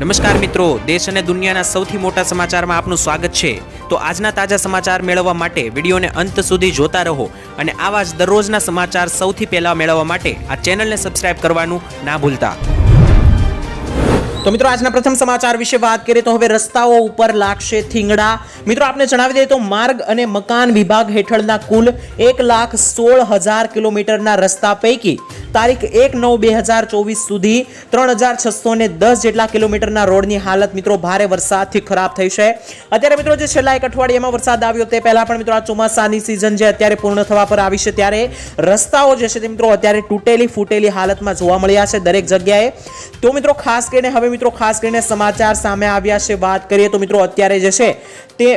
નમસ્કાર મિત્રો, દેશ અને દુનિયાના સૌથી મોટા સમાચારમાં આપનું સ્વાગત છે. તો આજના તાજા સમાચાર મેળવવા માટે વિડીયોને અંત સુધી જોતા રહો અને આવા જ દરરોજના સમાચાર સૌથી પહેલા મેળવવા માટે આ ચેનલને સબસ્ક્રાઇબ કરવાનું ના ભૂલતા. તો મિત્રો, આજના પ્રથમ સમાચાર વિશે વાત કરીએ તો હવે રસ્તાઓ ઉપર લાગશે થીંગડા. મિત્રો, આપને જણાવી દઈએ તો માર્ગ અને મકાન વિભાગ હેઠળના કુલ એક લાખ સોળ હજાર કિલોમીટરના રસ્તા પૈકી તારીખ એક નવ બે હજાર ચોવીસ સુધી ત્રણ હજાર છસો ને દસ જેટલા કિલોમીટરના રોડની હાલત મિત્રો ભારે વરસાદથી ખરાબ થઈ છે. અત્યારે મિત્રો જે છેલ્લા એક અઠવાડિયામાં વરસાદ આવ્યો તે પહેલા પણ મિત્રો આ ચોમાસાની સિઝન જે અત્યારે પૂર્ણ થવા પર આવી છે ત્યારે રસ્તાઓ જે છે તે મિત્રો અત્યારે તૂટેલી ફૂટેલી હાલતમાં જોવા મળ્યા છે દરેક જગ્યાએ. તો મિત્રો ખાસ કરીને, હવે મિત્રો ખાસ કરીને સમાચાર સામે આવ્યા છે. વાત કરીએ તો મિત્રો અત્યારે જે છે તે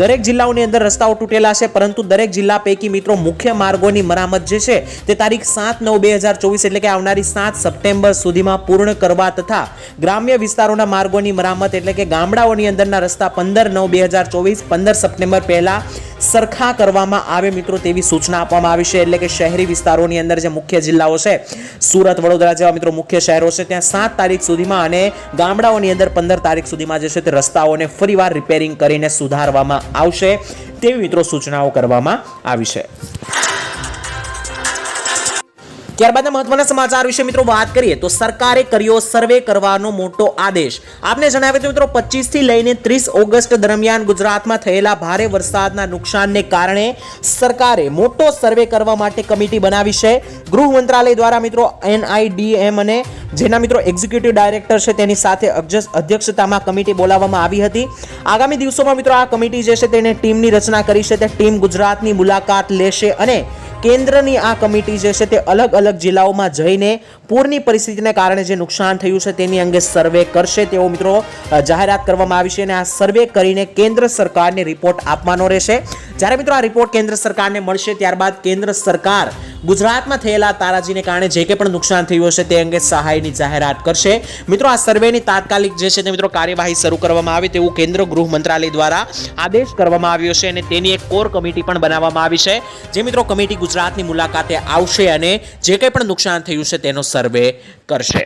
દરેક જિલ્લાઓની અંદર રસ્તાઓ તૂટેલા છે, પરંતુ દરેક જિલ્લા પૈકી મિત્રો મુખ્ય માર્ગોની મરામત જે છે તે તારીખ સાત નવ બે હજાર ચોવીસ એટલે કે આવનારી સાત સપ્ટેમ્બર સુધીમાં પૂર્ણ કરવા તથા ગ્રામ્ય વિસ્તારોના માર્ગોની મરામત એટલે કે ગામડાઓની અંદરના રસ્તા પંદર નવ બે હજાર ચોવીસ, પંદર સપ્ટેમ્બર પહેલા સરખા કરવામાં આવે મિત્રો તેવી સૂચના આપવામાં આવી છે. એટલે કે શહેરી વિસ્તારોની અંદર જે મુખ્ય જિલ્લાઓ છે, સુરત, વડોદરા જેવા મિત્રો મુખ્ય શહેરો છે, ત્યાં સાત તારીખ સુધીમાં અને ગામડાઓની અંદર પંદર તારીખ સુધીમાં જે છે તે રસ્તાઓને ફરીવાર રિપેરિંગ કરીને સુધારવામાં આવશે તેવી મિત્રો સૂચનાઓ કરવામાં આવી છે. ત્યારબાદના મહત્વના સમાચાર વિશે મિત્રો વાત કરીએ તો સરકારે કર્યો સર્વે કરવાનો મોટો આદેશ. આપને જણાવ્યું તો મિત્રો 25 થી લઈને 30 ઓગસ્ટ દરમિયાન ગુજરાતમાં થયેલા ભારે વરસાદના નુકસાનને કારણે સરકારે મોટો સર્વે કરવા માટે કમિટી બનાવી છે. ગૃહ મંત્રાલય દ્વારા મિત્રો એનઆઈડીએમ અને જેના મિત્રો એક્ઝિક્યુટિવ ડાયરેક્ટર છે તેની સાથે અધ્યક્ષ- અધ્યક્ષતામાં કમિટી બોલાવવામાં આવી હતી. આગામી દિવસોમાં મિત્રો આ કમિટી જે છે તેને ટીમની રચના કરી છે. તે ટીમ ગુજરાતની મુલાકાત લેશે અને કેન્દ્રની આ કમિટી જે છે તે અલગ અલગ જિલ્લાઓમાં જઈને પૂરની પરિસ્થિતિને કારણે જે નુકસાન થયું છે તેની અંગે સર્વે કરશે. તેવો મિત્રો જાહેરાત કરવામાં આવી છે અને આ સર્વે કરીને કેન્દ્ર સરકારને રિપોર્ટ આપવાનો રહેશે. જ્યારે મિત્રો આ રિપોર્ટ કેન્દ્ર સરકારને મળશે, ત્યારબાદ કેન્દ્ર સરકાર ગુજરાતમાં થયેલા તારાજીને કારણે જે કંઈ પણ નુકસાન થયું હશે તે અંગે સહાયની જાહેરાત કરશે. મિત્રો, આ સર્વેની તાત્કાલિક જે છે તે મિત્રો કાર્યવાહી શરૂ કરવામાં આવે તેવું કેન્દ્ર ગૃહ મંત્રાલય દ્વારા આદેશ કરવામાં આવ્યો છે અને તેની એક કોર કમિટી પણ બનાવવામાં આવી છે. જે મિત્રો કમિટી ગુજરાતની મુલાકાતે આવશે અને જે કંઈ પણ નુકસાન થયું છે તેનો સર્વે કરશે.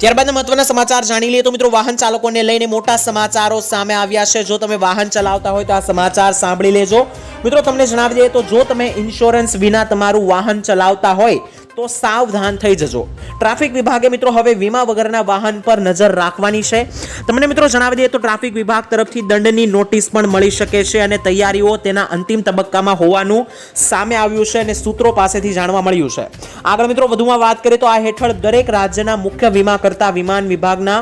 ત્યારબાદ મહત્વના સમાચાર જાણી લઈએ તો મિત્રો વાહન ચાલકોને લઈને મોટા સમાચારો સામે આવ્યા છે. જો તમે વાહન ચલાવતા હોય તો આ સમાચાર સાંભળી લેજો. મિત્રો, તમને જણાવી દઈએ તો જો તમે ઇન્સ્યોરન્સ વિના તમારું વાહન ચલાવતા હોય તો સાવધાન થઈ જજો. ટ્રાફિક વિભાગે મિત્રો હવે વીમા વગરના વાહન પર નજર રાખવાની છે. તમને મિત્રો જણાવી દઈએ તો ટ્રાફિક વિભાગ તરફથી દંડની નોટિસ પણ મળી શકે છે અને તૈયારીઓ તેના અંતિમ તબક્કામાં હોવાનું સામે આવ્યું છે અને સૂત્રો પાસેથી જાણવા મળ્યું છે. આગળ મિત્રો વધુમાં વાત કરીએ તો આ હેઠળ દરેક રાજ્યના મુખ્ય વીમા કરતા વિમાન વિભાગના,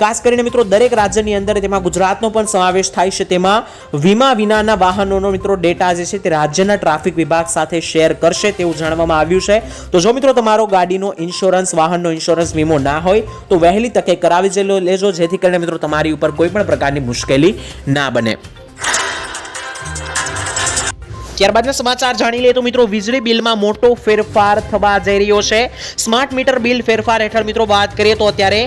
ખાસ કરીને મિત્રો દરેક રાજ્યની અંદર તેમાં ગુજરાતનો પણ સમાવેશ થાય છે. તેમાં વીમા વિનાના વાહનોનો મિત્રો ડેટા જે છે તે રાજ્યના ટ્રાફિક વિભાગ સાથે શેર કરશે તેવું જાણવામાં આવ્યું છે. તો જો મિત્રો, તમારો ગાડીનો ઇન્સ્યોરન્સ વાહનનો ઇન્સ્યોરન્સ વીમો ના હોય, તો વહેલી તકે કરાવી લેજો, જેથી કરીને મિત્રો, તમારી ઉપર કોઈ પણ પ્રકારની મુશ્કેલી ના બને. ત્યારબાદના સમાચાર જાણી લઈએ તો મિત્રો, વીજળી બિલમાં મોટો ફેરફાર થવા જઈ રહ્યો છે. સ્માર્ટ મીટર બિલ ફેરફાર હેઠળ મિત્રો વાત કરીએ તો અત્યારે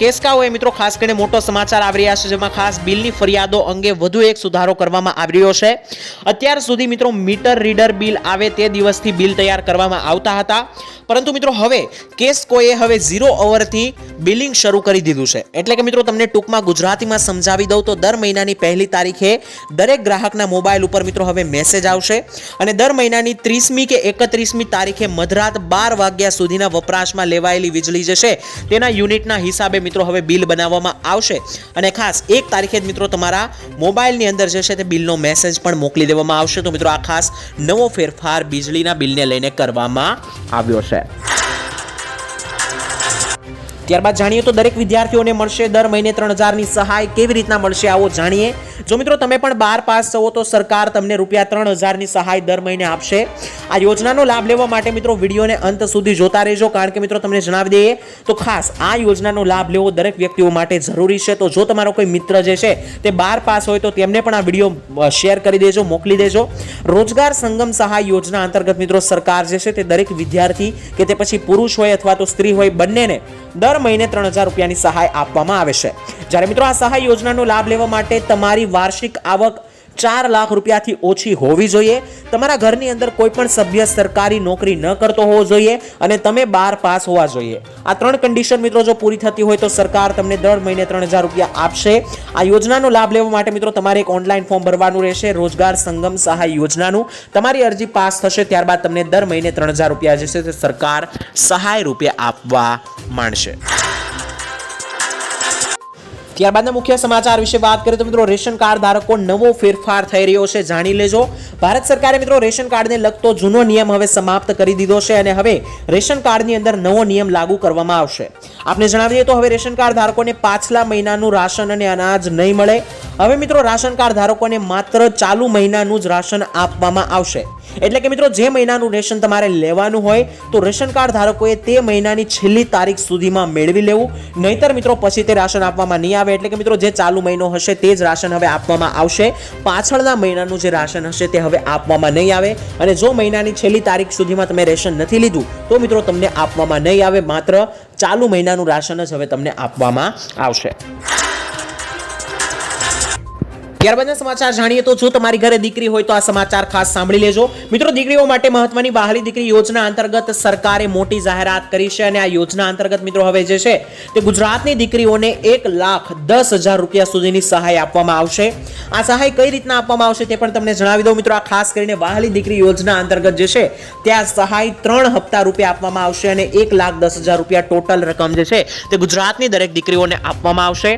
કેસકાઓએ મિત્રો ખાસ કરીને મોટો સમાચાર આવી રહ્યા છે, જેમાં ખાસ બિલની ફરિયાદો અંગે વધુ એક સુધારો કરવામાં આવી રહ્યો છે. અત્યાર સુધી મિત્રો મીટર રીડર બિલ આવે તે દિવસથી બિલ તૈયાર કરવામાં આવતા હતા. પરંતુ મિત્રો હવે કેસકોએ હવે ઝીરો અવરથી બિલિંગ શરૂ કરી દીધું છે. એટલે કે મિત્રો તમને ટૂંકમાં ગુજરાતીમાં સમજાવી દઉં તો દર મહિનાની પહેલી તારીખે દરેક ગ્રાહકના મોબાઈલ ઉપર મિત્રો હવે મેસેજ આવશે અને દર મહિનાની ત્રીસમી કે એકત્રીસમી તારીખે મધરાત બાર વાગ્યા સુધીના વપરાશમાં લેવાયેલી વીજળી જે છે તેના યુનિટના હિસાબે મિત્રો હવે બિલ બનાવવામાં આવશે. અને ખાસ એક તારીખે જ મિત્રો તમારા મોબાઈલની અંદર જે છે તે બિલનો મેસેજ પણ મોકલી દેવામાં આવશે. તો મિત્રો આ ખાસ નવો ફેરફાર વીજળીના બિલને લઈને કરવામાં આવ્યો છે. ત્યારબાદ જાણીએ તો દરેક વિદ્યાર્થીઓને મળશે દર મહિને ત્રણ હજારની સહાય કેવી રીતના મળશે આવો જાણીએ. જો મિત્રો તમે પણ બાર પાસ થવો તો સરકાર તમને રૂપિયા ત્રણ હજારની સહાય દર મહિને આપશે. આ યોજનાનો લાભ લેવા માટે મિત્રો વિડીયોને અંત સુધી જોતા રહેજો. કારણ કે મિત્રો તમને જણાવી દઈએ, તો ખાસ આ યોજનાનો લાભ લેવો દરેક વ્યક્તિઓ માટે જરૂરી છે. તો જો તમારો કોઈ મિત્ર જે છે તે બાર પાસ હોય તો તેમને પણ આ વીડિયો શેર કરી દેજો, મોકલી દેજો. રોજગાર સંગમ સહાય યોજના અંતર્ગત મિત્રો સરકાર જે છે તે દરેક વિદ્યાર્થી કે તે પછી પુરુષ હોય અથવા તો સ્ત્રી હોય બંનેને દર મહિને ત્રણ હજાર રૂપિયાની સહાય આપવામાં આવે છે. જ્યારે મિત્રો આ સહાય યોજનાનો લાભ લેવા માટે તમારી વાર્ષિક આવક ચાર લાખ રૂપિયાથી ઓછી હોવી જોઈએ. તમારા ઘરની અંદર કોઈ પણ સભ્ય સરકારી નોકરી ન કરતો હોવો જોઈએ અને તમે બાર પાસ હોવા જોઈએ. આ ત્રણ કન્ડિશન મિત્રો જો પૂરી થતી હોય તો સરકાર તમને દર મહિને ત્રણ હજાર રૂપિયા આપશે. આ યોજનાનો લાભ લેવા માટે મિત્રો તમારે એક ઓનલાઈન ફોર્મ ભરવાનું રહેશે, રોજગાર સંગમ સહાય યોજનાનું. તમારી અરજી પાસ થશે ત્યારબાદ તમને દર મહિને ત્રણ હજાર રૂપિયા જે છે તે સરકાર સહાય રૂપે આપવા માંડશે. ત્યારબાદના મુખ્ય સમાચાર વિશે વાત કરીએ તો મિત્રો રેશન કાર્ડ ધારકો નવો ફેરફાર થઈ રહ્યો છે, જાણી લેજો. ભારત સરકારે મિત્રો રેશન કાર્ડને લગતો જૂનો નિયમ હવે સમાપ્ત કરી દીધો છે અને હવે રેશન કાર્ડની અંદર નવો નિયમ લાગુ કરવામાં આવશે. આપને જણાવીએ તો હવે રેશન કાર્ડ ધારકોને પાછલા મહિનાનું રાશન અને અનાજ નહીં મળે. હવે મિત્રો રાશન કાર્ડ ધારકોને માત્ર ચાલુ મહિનાનું જ રાશન આપવામાં આવશે. એટલે કે મિત્રો, જે મહિનાનું રેશન તમારે લેવાનું હોય, તો રેશન કાર્ડ ધારકોએ તે મહિનાની છેલ્લી તારીખ સુધીમાં મેળવી લેવું. નહીતર મિત્રો, પછી તે રાશન આપવામાં નહીં આવે. એટલે કે મિત્રો, જે ચાલુ મહિનો હશે તે જ રાશન હવે આપવામાં આવશે. પાછળના મહિનાનું જે રાશન હશે તે હવે આપવામાં નહીં આવે. અને જો મહિનાની છેલ્લી તારીખ સુધીમાં તમે રેશન નથી લીધું, તો મિત્રો, તમને આપવામાં નહીં આવે. માત્ર ચાલુ મહિનાનું રાશન જ હવે તમને આપવામાં આવશે. ત્યારબાદના સમાચાર જાણીએ તો જો તમારી ઘરે દીકરી હોય તો આ સમાચાર ખાસ સાંભળી લેજો. મિત્રો, દીકરીઓ માટે મહત્વની બહાલી દીકરી યોજના અંતર્ગત સરકારે મોટી જાહેરાત કરી છે અને આ યોજના અંતર્ગત મિત્રો હવે જે છે તે ગુજરાતની દીકરીઓને એક લાખ દસ હજાર રૂપિયા સુધીની સહાય આપવામાં આવશે. આ સહાય કઈ રીતના આપવામાં આવશે તે પણ તમને જણાવી દઉં. મિત્રો, આ ખાસ કરીને વાહલી દીકરી યોજના અંતર્ગત જે છે ત્યાં સહાય ત્રણ હપ્તા રૂપે આપવામાં આવશે અને એક લાખ દસ હજાર રૂપિયા ટોટલ રકમ જે છે તે ગુજરાતની દરેક દીકરીઓને આપવામાં આવશે.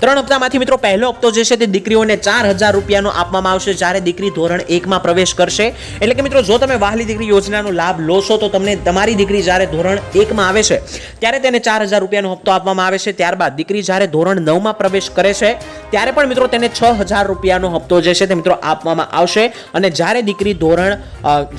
ત્રણ હપ્તામાંથી મિત્રો, પહેલો હપ્તો જે છે તે દીકરીઓને ચાર હજાર રૂપિયાનો આપવામાં આવશે જ્યારે દીકરી ધોરણ એકમાં પ્રવેશ કરશે. એટલે કે મિત્રો, જો તમે વાહલી દીકરી યોજનાનો લાભ લો છો તો તમને તમારી દીકરી જ્યારે ધોરણ એકમાં આવે છે, ત્યારે તેને ચાર હજાર રૂપિયાનો હપ્તો આપવામાં આવે છે. ત્યારબાદ દીકરી જ્યારે ધોરણ નવમાં પ્રવેશ કરે છે, ત્યારે પણ મિત્રો, તેને છ હજાર રૂપિયાનો હપ્તો જે છે તે મિત્રો, આપવામાં આવશે. અને જ્યારે દીકરી ધોરણ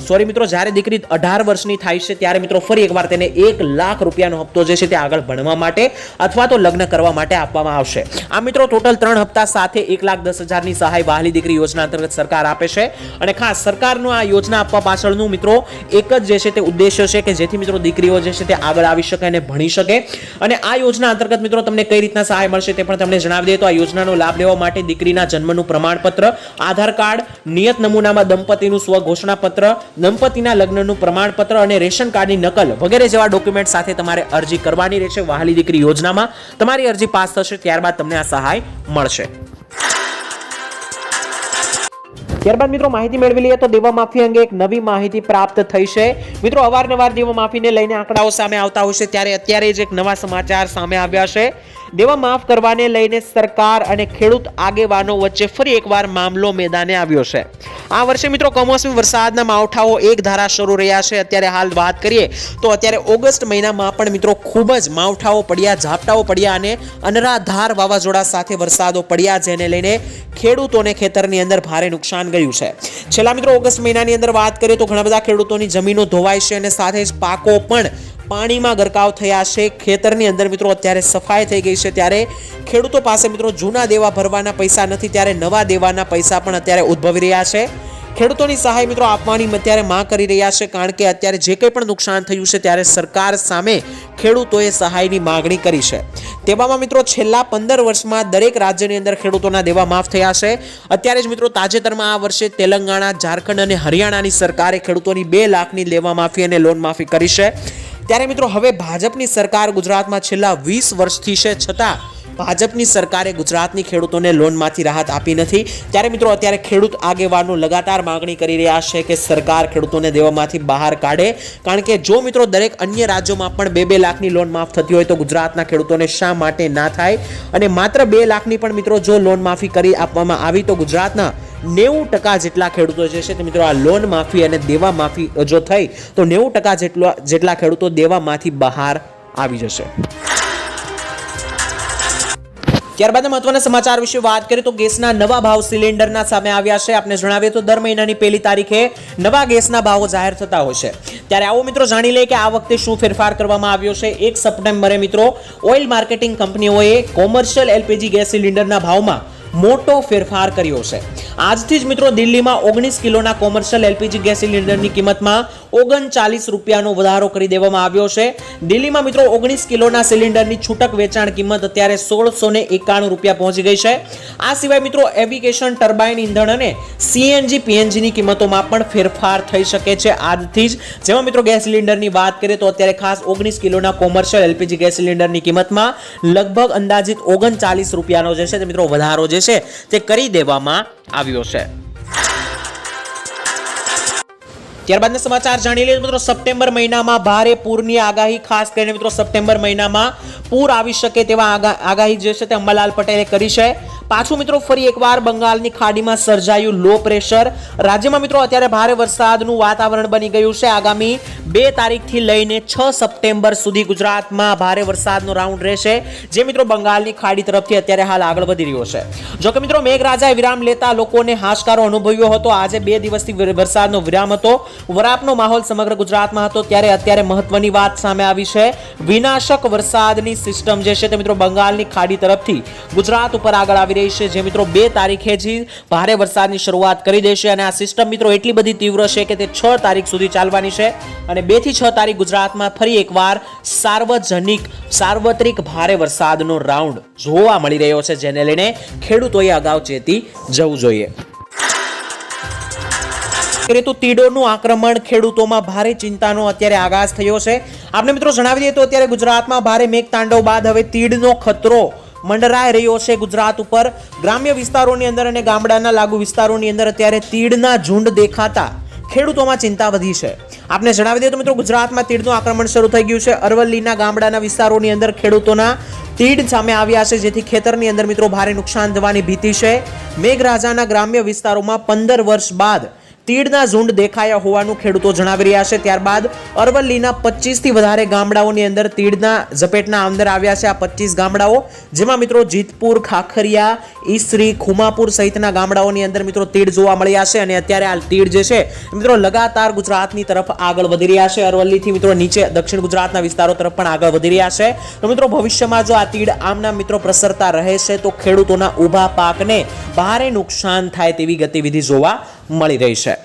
સોરી મિત્રો, જ્યારે દીકરી અઢાર વર્ષની થાય છે, ત્યારે મિત્રો, ફરી એકવાર તેને એક લાખ રૂપિયાનો હપ્તો જે છે તે આગળ ભણવા માટે અથવા તો લગ્ન કરવા માટે આપવામાં આવશે. આ મિત્રો ટોટલ ત્રણ હપ્તા સાથે એક લાખ દસ હજારની સહાય વહાલી દીકરી યોજના અંતર્ગત સરકાર આપે છે. અને ખાસ સરકારનું આ યોજના આપવા પાછળનું મિત્રો એક જ જે છે તે ઉદ્દેશ્ય છે કે જેથી મિત્રો દીકરીઓ જે છે તે આગળ આવી શકે અને ભણી શકે. અને આ યોજના અંતર્ગત મિત્રો તમને કઈ રીતના સહાય મળશે તે પણ તમને જણાવી દઈએ. તો આ યોજનાનો લાભ લેવા માટે દીકરીના જન્મનું પ્રમાણપત્ર, આધાર કાર્ડ, નિયત નમૂનામાં દંપતીનું સ્વઘોષણાપત્ર દંપતીના લગ્નનું પ્રમાણપત્ર અને રેશન કાર્ડની નકલ વગેરે જેવા ડોક્યુમેન્ટ સાથે તમારે અરજી કરવાની રહેશે વહાલી દીકરી યોજનામાં. તમારી અરજી પાસ થશે ત્યારબાદ તમને આ સહાય મળશે. ત્યારબાદ મિત્રો માહિતી મેળવી લઈએ તો દેવા માફી અંગે એક નવી માહિતી પ્રાપ્ત થઈ છે. મિત્રો અવારનવાર દેવા માફીને લઈને આંકડાઓ સામે આવતા હોય છે. ત્યારે અત્યારે જ એક નવા સમાચાર સામે આવ્યા છે. દેવા માફ કરવાને લઈને સરકાર અને ખેડૂત આગેવાનો વચ્ચે ફરી એકવાર મામલો મેદાને આવ્યો છે. આ વર્ષે મિત્રો કમોસમી વરસાદના માવઠાઓ એક ધારા શરૂ રહ્યા છે. અત્યારે હાલ વાત કરીએ તો અત્યારે ઓગસ્ટ મહિનામાં પણ મિત્રો ખૂબ જ માવઠાઓ પડ્યા, ઝાપટાઓ પડ્યા અને અનરાધાર વાવાઝોડા સાથે વરસાદો પડ્યા, જેને લઈને ખેડૂતોને ખેતરની અંદર ભારે નુકસાન ગયું છે. છેલ્લા મિત્રો ઓગસ્ટ મહિનાની અંદર વાત કરીએ તો ઘણા બધા ખેડૂતોની જમીનો ધોવાય છે અને સાથે જ પાકો પણ પાણીમાં ગરકાવ થયા છે. ખેતરની અંદર મિત્રો અત્યારે સફાઈ થઈ ગઈ છે. ત્યારે ખેડૂતો પાસે મિત્રો જૂના દેવા ભરવાના પૈસા નથી. ત્યારે નવા દેવાના પૈસા પણ અત્યારે ઉદ્ભવી રહ્યા છે. ખેડૂતોની સહાય મિત્રો આપવાની અત્યારે માં કરી રહ્યા છે. કારણ કે અત્યારે જે કંઈ પણ નુકસાન થયું છે ત્યારે સરકાર સામે ખેડૂતોએ સહાયની માગણી કરી છે. તેવામાં મિત્રો છેલ્લા પંદર વર્ષમાં દરેક રાજ્યની અંદર ખેડૂતોના દેવા માફ થયા છે. અત્યારે જ મિત્રો તાજેતરમાં આ વર્ષે તેલંગાણા, ઝારખંડ અને હરિયાણાની સરકારે ખેડૂતોની બે લાખની લેવા માફી અને લોન માફી કરી છે. ત્યારે મિત્રો, હવે ભાજપની સરકાર ગુજરાતમાં છેલ્લા વીસ વર્ષથી છે, છતાં ભાજપની સરકારે ગુજરાતની ખેડૂતોને લોનમાંથી રાહત આપી નથી. ત્યારે મિત્રો, અત્યારે ખેડૂત આગેવાનો લગાતાર માગણી કરી રહ્યા છે કે સરકાર ખેડૂતોને દેવામાંથી બહાર કાઢે. કારણ કે જો મિત્રો, દરેક અન્ય રાજ્યોમાં પણ બે બે લાખની લોન માફ થતી હોય તો ગુજરાતના ખેડૂતોને શા માટે ના થાય? અને માત્ર બે લાખની પણ મિત્રો, જો લોન માફી કરી આપવામાં આવી તો ગુજરાતના નેવું ટકા જેટલા ખેડૂતો જે છે તે મિત્રો આ લોન માફી અને દેવા માફી જો થઈ, તો નેવું ટકા જેટલા જેટલા ખેડૂતો દેવામાંથી બહાર આવી જશે. ત્યારબાદ મહત્વના સમાચાર વિશે વાત કરીએ તો ગેસના નવા ભાવ સિલિન્ડરના સામે આવ્યા છે. આપણે જણાવીએ તો દર મહિનાની પહેલી તારીખે નવા ગેસના ભાવો જાહેર થતા હોય છે. ત્યારે આવો મિત્રો જાણી લઈએ કે આ વખતે શું ફેરફાર કરવામાં આવ્યો છે. એક સપ્ટેમ્બરે મિત્રો ઓઇલ માર્કેટિંગ કંપનીઓએ કોમર્શિયલ એલપીજી ગેસ સિલિન્ડરના ભાવમાં મોટો ફેરફાર કર્યો છે. આજથી જ મિત્રો દિલ્હીમાં ઓગણીસ કિલોના કોમર્શિયલ એલપીજી ગેસ સિલિન્ડરની કિંમતમાં ઓગણચાલીસ રૂપિયાનો વધારો કરી દેવામાં આવ્યો છે. દિલ્હીમાં મિત્રો ઓગણીસ કિલોના સિલિન્ડરની છૂટક વેચાણ કિંમત અત્યારે સોળસો ને એકાણું રૂપિયા પહોંચી ગઈ છે. આ સિવાય મિત્રો એવિકેશન ટર્બાઇન ઇંધણ અને સીએનજી પીએનજીની કિંમતોમાં પણ ફેરફાર થઈ શકે છે આજથી જ. જેમાં મિત્રો ગેસ સિલિન્ડરની વાત કરીએ તો અત્યારે ખાસ ઓગણીસ કિલોના કોમર્શિયલ એલપીજી ગેસ સિલિન્ડરની કિંમતમાં લગભગ અંદાજિત ઓગણચાલીસ રૂપિયાનો જે છે તે મિત્રો વધારો જે છે તે કરી દેવામાં આવ્યો છે. ત્યારબાદના સમાચાર જાણી લઈએ મિત્રો સપ્ટેમ્બર મહિનામાં ભારે પૂરની આગાહી, ખાસ કરીને મિત્રો સપ્ટેમ્બર મહિનામાં પૂર આવી શકે તેવા આગા- આગાહી જે છે તે અંબાલાલ પટેલે કરી છે. પાછું મિત્રો ફરી એકવાર બંગાળની ખાડીમાં સર્જાયું લો પ્રેશર. રાજ્યમાં મિત્રો અત્યારે ભારે વરસાદનું વાતાવરણ બની ગયું છે. આગામી બે તારીખથી લઈને છ સપ્ટેમ્બર સુધી ગુજરાતમાં ભારે વરસાદનો રાઉન્ડ રહેશે, જે મિત્રો બંગાળની ખાડી તરફથી અત્યારે હાલ આગળ વધી રહ્યો છે. જો કે મિત્રો મેઘરાજાએ વિરામ લેતા લોકોને હાશકારો અનુભવ્યો હતો. આજે બે દિવસથી વરસાદનો વિરામ હતો. વરાપનો માહોલ સમગ્ર ગુજરાતમાં હતો ત્યારે અત્યારે મહત્વની વાત સામે આવી છે. વિનાશક વરસાદની સિસ્ટમ જે છે તે મિત્રો બંગાળની ખાડી તરફથી ગુજરાત ઉપર આગળ આવી રહી છે. જે મિત્રો બે તારીખે જ ભારે વરસાદની શરૂઆત કરી દેશે અને આ સિસ્ટમ મિત્રો એટલી બધી તીવ્ર છે કે તે છ તારીખ સુધી ચાલવાની છે અને બેથી છ તારીખ ગુજરાતમાં ફરી એકવાર સાર્વજનિક, સાર્વત્રિક ભારે વરસાદનો રાઉન્ડ જોવા મળી રહ્યો છે, જેને લઈને ખેડૂતોએ અગાઉ ચેતી જવું જોઈએ. કરીએ તો તીડોનું આક્રમણ ખેડૂતોમાં ભારે ચિંતાનો અત્યારે આગાજ થયો છે. આપણે મિત્રો જણાવી દઈએ તો અત્યારે ગુજરાતમાં ભારે મેઘતાંડવ બાદ હવે તીડનો ખતરો મંડરાઈ રહ્યો છે ગુજરાત ઉપર. ગ્રામ્ય વિસ્તારોની અંદર અને ગામડાના લાગુ વિસ્તારોની અંદર અત્યારે તીડના ઝુંડ દેખાતા ખેડૂતોમાં ચિંતા વધી છે. આપને જણાવી દઈએ તો મિત્રો ગુજરાતમાં તીડનું આક્રમણ શરૂ થઈ ગયું છે. અરવલ્લીના ગામડાના વિસ્તારોની અંદર ખેડૂતોના તીડ સામે આવ્યા છે, જેથી ખેતરની અંદર મિત્રો ભારે નુકસાન થવાની ભીતિ છે. મેઘરાજાના ગ્રામ્ય વિસ્તારોમાં પંદર વર્ષ બાદ તીડના ઝુંડ દેખાયા હોવાનું ખેડૂતો જણાવી રહ્યા છે. ત્યારબાદ અરવલ્લીના પચીસથી વધારે ગામડાઓની અંદર તીડના ઝપેટના અંદર આવ્યા છે આ પચીસ ગામડાઓ. જેમાં મિત્રો જીતપુર, ખાખરિયા, ઈસરી, ખુમાપુર સહિતના ગામડાઓની અંદર મિત્રો તીડ જોવા મળ્યા છે અને અત્યારે આ તીડ જે છે મિત્રો લગાતાર ગુજરાતની તરફ આગળ વધી રહ્યા છે. અરવલ્લીથી મિત્રો નીચે દક્ષિણ ગુજરાતના વિસ્તારો તરફ પણ આગળ વધી રહ્યા છે. તો મિત્રો ભવિષ્યમાં જો આ તીડ આમના મિત્રો પ્રસરતા રહે છે તો ખેડૂતોના ઊભા પાકને ભારે નુકસાન થાય તેવી ગતિવિધિ જોવા મળી રહી છે.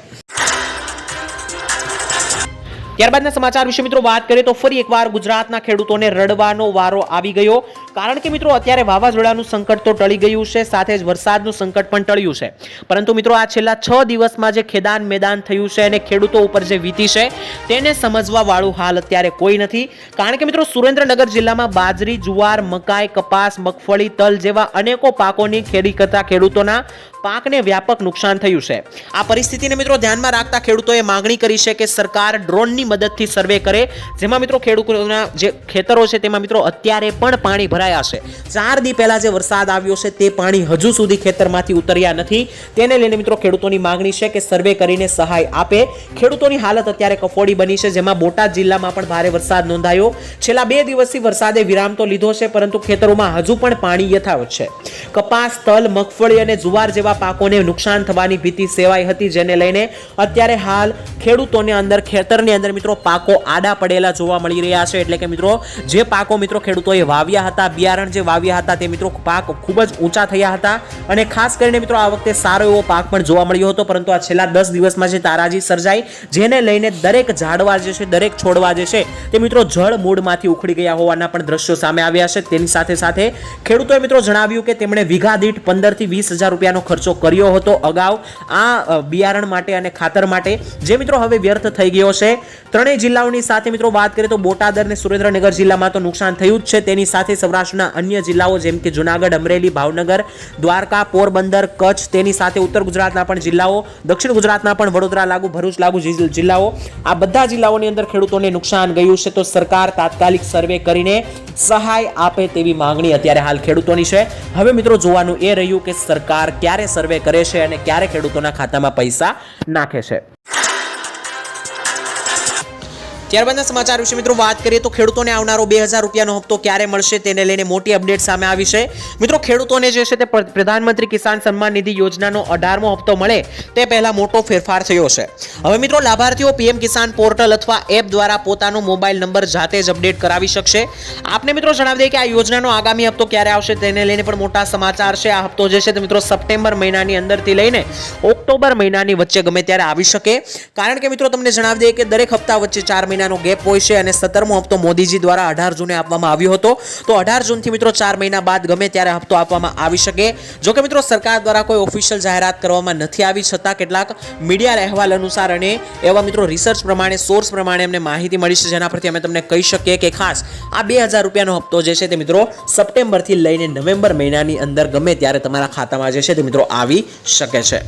ત્યારબાદના સમાચાર વિશે મિત્રો વાત કરીએ તો ફરી એકવાર ગુજરાતના ખેડૂતોને રડવાનો વારો આવી ગયો. કારણ કે મિત્રો અત્યારે વાવાઝોડાનું સંકટ તો ટળી ગયું છે, સાથે જ વરસાદનું સંકટ પણ ટળ્યું છે. પરંતુ મિત્રો આ છેલ્લા છ દિવસમાં જે ખેદાન મેદાન થયું છે અને ખેડૂતો ઉપર જે વીતી છે, તેને સમજવા વાળું હાલ અત્યારે કોઈ નથી. કારણ કે મિત્રો સુરેન્દ્રનગર જિલ્લામાં બાજરી, જુવાર, મકાઈ, કપાસ, મગફળી, તલ જેવા અનેકો પાકોની ખેડી કરતા ખેડૂતોના પાકને વ્યાપક નુકસાન થયું છે. આ પરિસ્થિતિને મિત્રો ધ્યાનમાં રાખતા ખેડૂતોએ માંગણી કરી છે કે સરકાર ડ્રોનની મદદથી સર્વે કરે, જેમાં મિત્રો ખેડૂતોના જે ખેતરો છે તેમાં મિત્રો અત્યારે પણ પાણી ભરાયા છે. ચાર દી પહેલાં જે વરસાદ આવ્યો છે તે પાણી હજુ સુધી ખેતરમાંથી ઉતર્યા નથી. તેને લઈને મિત્રો ખેડૂતોની માંગણી છે કે સર્વે કરીને સહાય આપે. ખેડૂતોની હાલત અત્યારે કફોડી બની છે, જેમાં બોટાદ જિલ્લામાં પણ ભારે વરસાદ નોંધાયો. છેલ્લા બે દિવસથી વરસાદે વિરામ તો લીધો છે, પરંતુ ખેતરોમાં હજુ પણ પાણી યથાવત છે. કપાસ, તલ, મગફળી અને જુવાર જેવા પાકોને નુકસાન થવાની ભીતિ સેવાઈ હતી, જેને લઈને અત્યારે હાલ ખેડૂતોને અંદર, ખેતરની અંદર મિત્રો પાકો આડા પડેલા જોવા મળી રહ્યા છે. એટલે કે મિત્રો, જે પાકો મિત્રો ખેડૂતોએ વાવ્યા હતા, બિયારણ જે વાવ્યા હતા, તે મિત્રો પાક ખૂબ જ ઊંચા થયા હતા. અને ખાસ કરીને મિત્રો, આ વખતે સારો એવો પાક પણ જોવા મળ્યો હતો, પરંતુ આ છેલ્લા દસ દિવસમાં જે તારાજી સર્જાઈ, જેને લઈને દરેક ઝાડવા જે છે, દરેક છોડવા જે છે, તે મિત્રો જળ મૂળમાંથી ઉખડી ગયા હોવાના પણ દ્રશ્યો સામે આવ્યા છે. તેની સાથે સાથે ખેડૂતોએ મિત્રો જણાવ્યું કે તેમણે વીઘા દીઠ પંદરથી વીસ હજાર રૂપિયાનો ખર્ચો કર્યો હતો અગાઉ આ બિયારણ માટે અને ખાતર માટે. જે મિત્રો હવે વ્યર્થ થઈ ગયો છે. ત્રણેય જિલ્લાઓની સાથે મિત્રો વાત કરીએ તો બોટાદ અને સુરેન્દ્રનગર જિલ્લામાં તો નુકસાન થયું જ છે. તેની સાથે સૌરાષ્ટ્રના અન્ય જિલ્લાઓ જેમ કે જુનાગઢ, અમરેલી, ભાવનગર, દ્વારકા, પોરબંદર, કચ્છ, તેની સાથે ઉત્તર ગુજરાતના પણ જિલ્લાઓ, દક્ષિણ ગુજરાતના પણ વડોદરા લાગુ, ભરૂચ લાગુ જિલ્લાઓ. આ બધા જિલ્લાઓની અંદર ખેડૂતોને નુકસાન ગયું છે. તો સરકાર તાત્કાલિક સર્વે કરીને સહાય આપે તેવી માંગણી અત્યારે હાલ ખેડૂતોની છે. હવે મિત્રો જોવાનું એ રહ્યું કે સરકાર ક્યારે સર્વે કરે છે અને ક્યારે ખેડૂતોના ખાતામાં પૈસા નાખે છે. ત્યારબાદના સમાચાર વિશે મિત્રો વાત કરીએ તો ખેડૂતોને આવનારો બે હજાર રૂપિયાનો હપ્તો ક્યારે મળશે તેને લઈને મોટી અપડેટ સામે આવી છે. મિત્રો, ખેડૂતોને જે છે તે પ્રધાનમંત્રી કિસાન સન્માન નિધિ યોજનાનો અઢારમો હપ્તો મળે તે પહેલા મોટો ફેરફાર થયો છે. હવે મિત્રો, લાભાર્થીઓ પીએમ કિસાન પોર્ટલ અથવા એપ દ્વારા પોતાનો મોબાઈલ નંબર જાતે જ અપડેટ કરાવી શકશે. આપને મિત્રો જણાવી દઈએ કે આ યોજનાનો આગામી હપ્તો ક્યારે આવશે તેને લઈને પણ મોટા સમાચાર છે. આ હપ્તો જે છે તે મિત્રો સપ્ટેમ્બર મહિનાની અંદરથી લઈને ઓક્ટોબર મહિનાની વચ્ચે ગમે ત્યારે આવી શકે. કારણ કે મિત્રો, તમને જણાવી દઈએ કે દરેક હપ્તા વચ્ચે ચાર મહિનાનો ગેપ હોય છે અને સત્તરમો હપ્તો મોદીજી દ્વારા અઢાર જૂને આપવામાં આવ્યો હતો. તો અઢાર જૂનથી મિત્રો ચાર મહિના બાદ ગમે ત્યારે હપ્તો આપવામાં આવી શકે. જો કે મિત્રો સરકાર દ્વારા કોઈ ઓફિશિયલ જાહેરાત કરવામાં નથી આવી, છતાં કેટલાક મીડિયા અહેવાલ અનુસાર અને એવા મિત્રો રિસર્ચ પ્રમાણે સોર્સ પ્રમાણે અમને માહિતી મળી છે, જેના પરથી અમે તમને કહી શકીએ કે ખાસ આ બે હજાર રૂપિયાનો હપ્તો જે છે તે મિત્રો સપ્ટેમ્બરથી લઈને નવેમ્બર મહિનાની અંદર ગમે ત્યારે તમારા ખાતામાં જે છે તે મિત્રો આવી શકે છે.